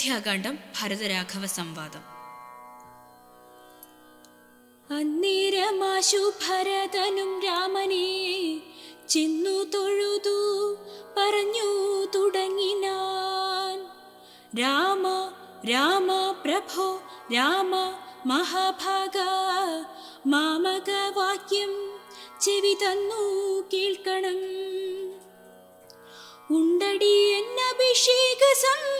അയോധ്യാകാന്ഡം ഭരതരാഘവ സംവാദം. അന്നേരമാശു ഭരതനും രാമനെ ചെന്നു തൊഴുതു പറഞ്ഞു തുടങ്ങിനാൻ. രാമ രാമ പ്രഭോ രാമ മഹാഭാഗ മാമകവാക്യം ചെവി തന്നു കേൾക്കണം. ഉണ്ടടി എന്നഭിഷേക സംഭാരങ്ങൾ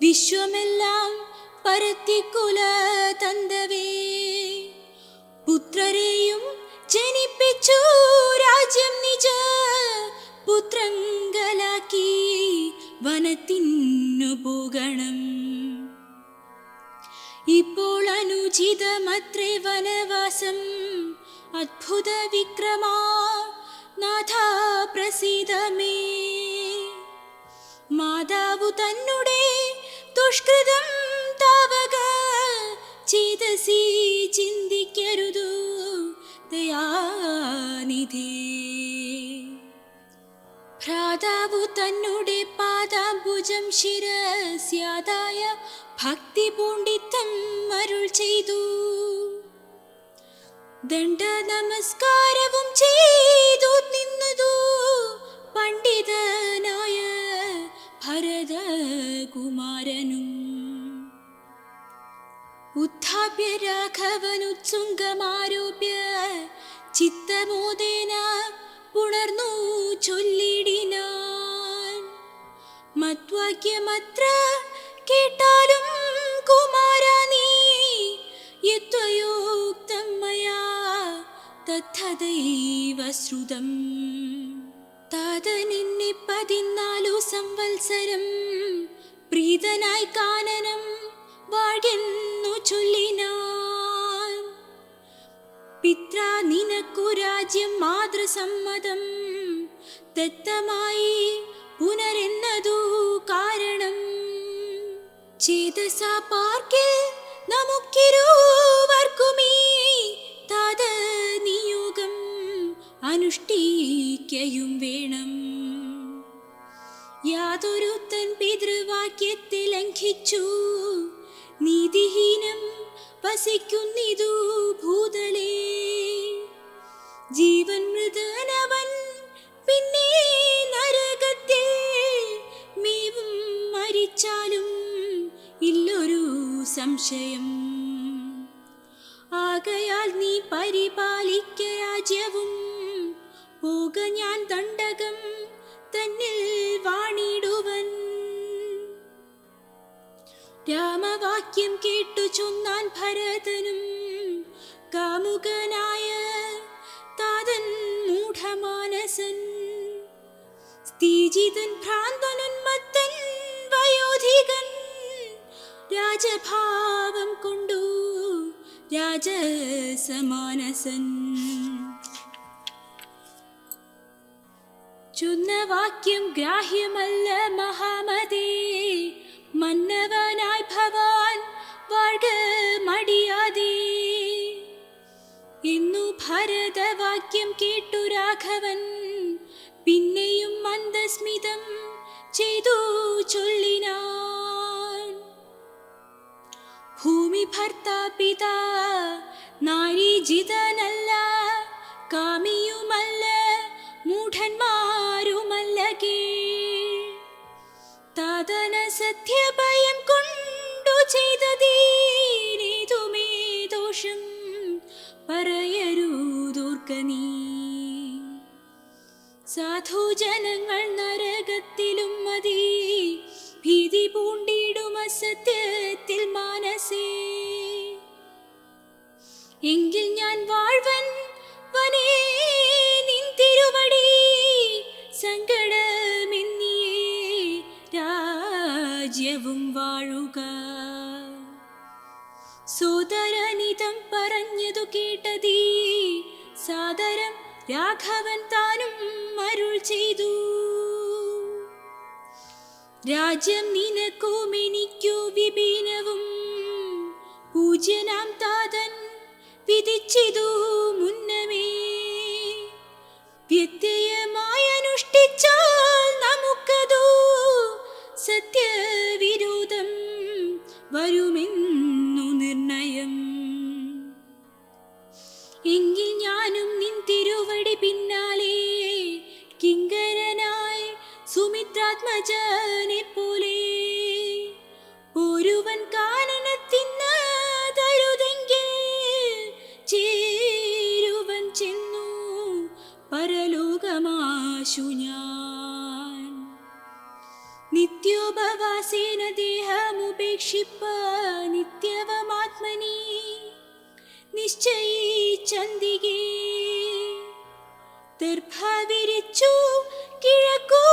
വിശ്വമെല്ലാം പരത്തിക്കുല തന്തവേ. പുത്രരെയും ജനിപ്പിച്ചു രാജ്യം നിജ. പുത്രങ്കലാക്കി വനത്തിന്നു പോകണം. ഇപ്പോൾ അനുചിതമത്രേ വനവാസം. അത്ഭുത വിക്രമാ നാഥ പ്രസീതമേ. മാതാവു തന്നുടെ ദുഷ്കൃതം താവക. ചേതസി ചിന്തിക്കരുതു ദയാനിധി. ഭ്രാതാവു തന്നെ പാദാംബുജം ശിരസ്യാതായ ഭക്തി പൂണ്ടിത്തം അരുൾ ചെയ്തു. ദണ്ഡ നമസ്കാരവും ചെയ്തു. രാഘവനുത്സുംഗമാരോപ്യ ചിത്തമോദേന പുണർന്നു ചൊല്ലിടിനാൻ. മത്വാക്യമത്ര കേട്ടാലും കുമാര നീ യത്വയോക്തം മയാ തഥദൈവ ശ്രുതം താതനിന്നെ പതിനാലു സംവത്സരം പ്രീതനായി കാനനം വാഴ്ന്നു ചൊല്ലിനാൻ രാജ്യം മാതൃസമ്മതം ദത്തമായി പുനരെന്നതു കാരണം. ചേതസ പാർക്കിൽ നമുക്കിരുവർക്കുമീ താത നിയോഗം അനുഷ്ഠിക്കയും വേണം. യാതൊരുത്തൻ പിതൃവാക്യത്തെ ലംഘിച്ചു നീതിഹീനം വസിക്കുന്നിതു ഭൂതലേ. ജീവൻ മൃതനവൻ പിന്നെ നരകത്തിൽ മീവും മരിച്ചാലും ഇല്ലൊരു സംശയം. ആകയാൽ നീ പരിപാലിക്ക രാജ്യവും പോക ഞാൻ ദണ്ഡകം തന്നിൽ വാണിടുവൻ. രാമവാക്യം കേട്ടു ചൊന്നാൻ ഭരതനും കാമുകനായ സ്ത്രീജിതൻ ഭ്രാന്തനുന്മത്തൻ വയോധികൻ രാജഭാവം കൊണ്ടു രാജസമാനസൻ. ചൊന്ന വാക്യം ഗ്രാഹ്യമല്ല മഹാമതേ. മന്നവനായി ഭവാൻ വാഴ്ക മടിയാതേ. ഇന്നു ഭരതവാക്യം കേട്ടു രാഘവൻ. പിന്നെയും മന്ദസ്മിതം ചെയ്തു ചൊല്ലിനാൻ. ഭൂമി ഭർത്താപിതാ നാരീജിതനല്ല കാമിയുമല്ല മൂഢന്മാരുമല്ല കീഴ്. താതന സത്യഭയം കൊണ്ടു ചെയ്തതീനേതുമേ ദോഷം പറയരുതോർക്ക നീ. സാധുജനങ്ങൾ നരകത്തിലും മതി. ഭീതി പൂണ്ടിടും അസത്യത്തിൽ മാനസേ. എങ്കിൽ ഞാൻ വാഴ്വൻ വനേ നിൻ തിരുവടി. സങ്കടമെന്നിയേ രാജ്യവും വാഴുക. സോദരനിതം പറഞ്ഞതു കേട്ടതീ. സാദരം രാഘവൻ താനും അരുൾ ചെയ്തു. രാജ്യം നിനക്കും എനിക്കോ വിപീനവും. പൂജ്യനാം താതൻ വിധിച്ചിതു. ഒരുവൻ കാനനത്തിന് തരുതെങ്കിൽ ചേരുവൻ ചെന്നു പരലോകമാശു ഞാൻ. നിത്യോപവാസേന ദേഹമുപേക്ഷിപ്പ നിത്യവമാത്മനി നിശ്ചയിച്ചന്തികേ. ദർഭ വിരിച്ചു കിഴക്കു